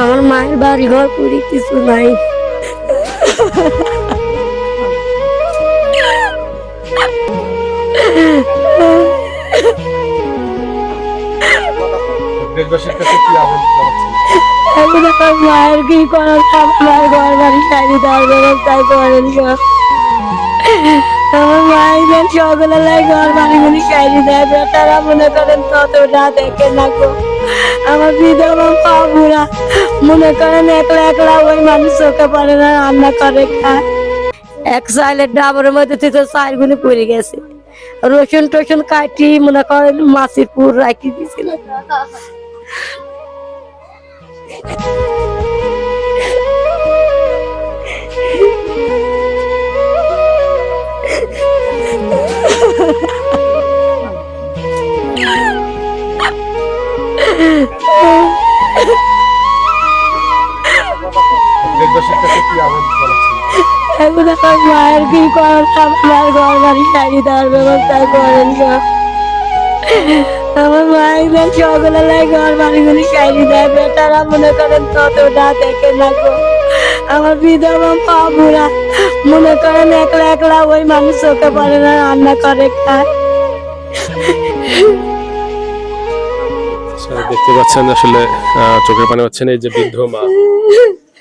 আমার মায়ের বাড়ি ঘর পুরি কিছু নাই। দেশবাসীর কাছে কি আহ্বান জানাচ্ছেন? এখন আমার মায়ের কি করার? আমার মায়ের ঘর বাড়ি সাইডে দেওয়ার ব্যবস্থাই করেন গো। আমার মায়ের সকলে লাই ঘর বাড়িগুলি সাইডে দেয়। বেটারা মনে করেন তত না দেখে না গো। আমার বিধবা বাবুরা মনে করেন একলা একলা ওই মানুষ চোখে পারে না, রান্না করে, খায়। এক সাইলের ডাবরের মধ্যে থেকে চার গুলি পড়ে গেছে। রসুন টসুন কাটি, মনে করেন মাছের পুর রাখি দিয়েছিল এখন আমার মায়ের কি করার আমার ঘর বাড়ি সারি দেওয়ার ব্যবস্থা করেন। আমার মায়ের সকলে লাই ঘর বাড়িগুলি সারি দেয়। বেটারা মনে করেন তত না দেখে না গো। আমার বিধবা বাবুরা মনে করেন একলা একলা ওই মানুষ চোখে পড়ে না, রান্না করে খায়। দেখতে পাচ্ছেন আসলে আহ, চোখের পানি হচ্ছেন এই যে বৃদ্ধ মা।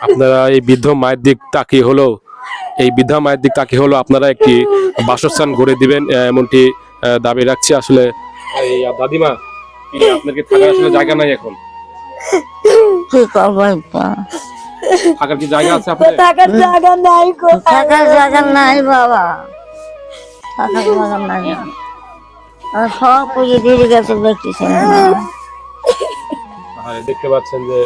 আপনারা এই বৃদ্ধ মায়ের দিক তাকিয়ে হলো এই বৃদ্ধা মায়ের দিক তাকিয়ে হলো আপনারা একটি বাসস্থান গড়ে দিবেন এমনটি দাবি রাখছি আসলে। এই দাদিমা আপনার কি থাকার আসলে জায়গা নাই এখন। কি করব থাকার কি জায়গা আছে আপনার থাকার জায়গা নাই থাকার জায়গা নাই বাবা। থাকার জায়গা নাই। সব পুজো দিয়ে গেছে। হ্যাঁ, দেখতে পাচ্ছেন যে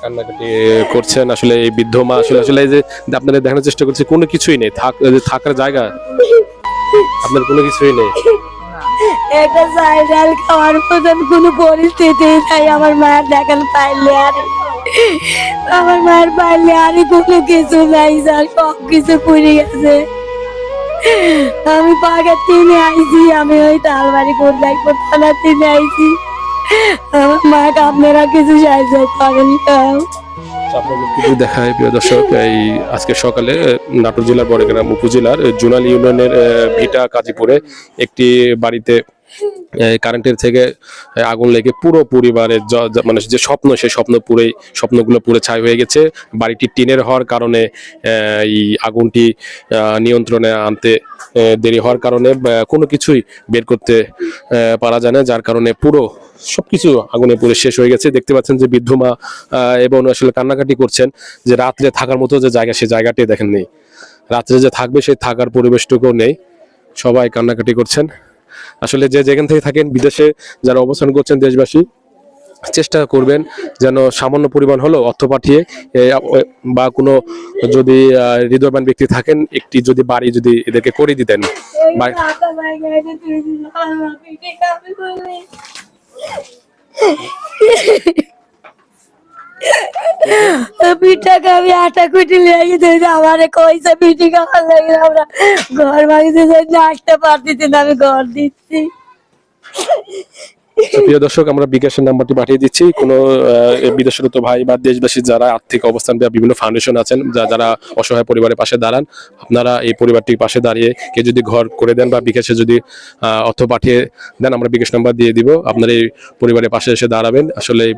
কান্নাকাটি করছেন। আসলে এই বৃদ্ধ মা, আসলে আসলে এই যে আপনাদের দেখানোর চেষ্টা করছে, কোনো কিছুই নেই। থাক থাকার জায়গা আপনার কোনো কিছুই নেই। আমার মায়ের পাইলে আমার মায়ের পাইলে কোনো কিছু সব কিছু গেছে। আমি পাকের তিনে আইছি, আমি ওই তালবাড়ি কোথায় তিনে আইছি। আমার আপনারা কিছু সাহায্য করেন দেখায়, প্রিয় দর্শক, এই আজকে সকালে নাটোর জেলার বড়গ্রাম উপজেলার জুনাল ইউনিয়নের ভিটা কাজীপুরে একটি বাড়িতে কারেন্টের থেকে আগুন লেগে পুরো পরিবারের মানে যে স্বপ্ন, সে স্বপ্ন পুরে, স্বপ্নগুলো পুরো ছাই হয়ে গেছে। বাড়িটি টিনের হওয়ার কারণে এই আগুনটি নিয়ন্ত্রণে আনতে দেরি হওয়ার কারণে কোনো কিছুই বের করতে পারা যায় না। যার কারণে পুরো সবকিছু আগুনে পুড়ে শেষ হয়ে গেছে। দেখতে পাচ্ছেন যে বৃদ্ধ মা এবং আসলে কান্নাকাটি করছেন যে রাত্রে থাকার মতো যে জায়গা, সেই জায়গাটি দেখেন নেই। রাত্রে যে থাকবে, সেই থাকার পরিবেশটুকুও নেই। সবাই কান্নাকাটি করছেন। আসলে যে যেখান থেকে থাকেন, বিদেশে যারা অবস্থান করছেন দেশবাসী, চেষ্টা করবেন যেন সামান্য পরিমাণ হলো অর্থ পাঠিয়ে বা কোনো যদি হৃদয়বান ব্যক্তি থাকেন, একটি যদি বাড়ি যদি এদেরকে করে দিতেন পিঠাকে আমি আটা কুটি লেগে দিয়েছি আমার লেগে আমরা ঘর ভাঙিতে যে আসতে পারতেছি না, আমি ঘর দিচ্ছি। প্রিয় দর্শক, আমরা বিকাশের নাম্বারটি পাঠিয়ে দিচ্ছি। কোনো বিদেশরত ভাই বা দেশবাসী যারা আর্থিক অবস্থান বা বিভিন্ন ফাউন্ডেশন আছেন, যা- যারা অসহায় পরিবারের পাশে দাঁড়ান, আপনারা এই পরিবারটির পাশে দাঁড়িয়ে কে যদি ঘর করে দেন বা বিকাশে যদি অর্থ পাঠিয়ে দেন, আমরা বিকাশ নাম্বার দিয়ে দিব। আপনার এই পরিবারের পাশে এসে দাঁড়াবেন। আসলে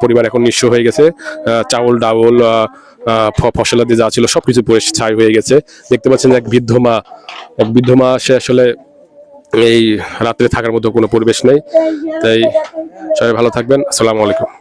পরিবার এখন নিঃস্ব হয়ে গেছে। চাউল, ডাউল ফসলাদি যা ছিল, সবকিছু ছাই হয়ে গেছে। দেখতে পাচ্ছেন এক বৃদ্ধ মা, এক বৃদ্ধ মা, সে আসলে এই রাত্রে থাকার মতো কোনো পরিবেশ নেই। তাই সবাই ভালো থাকবেন। আসসালামু আলাইকুম।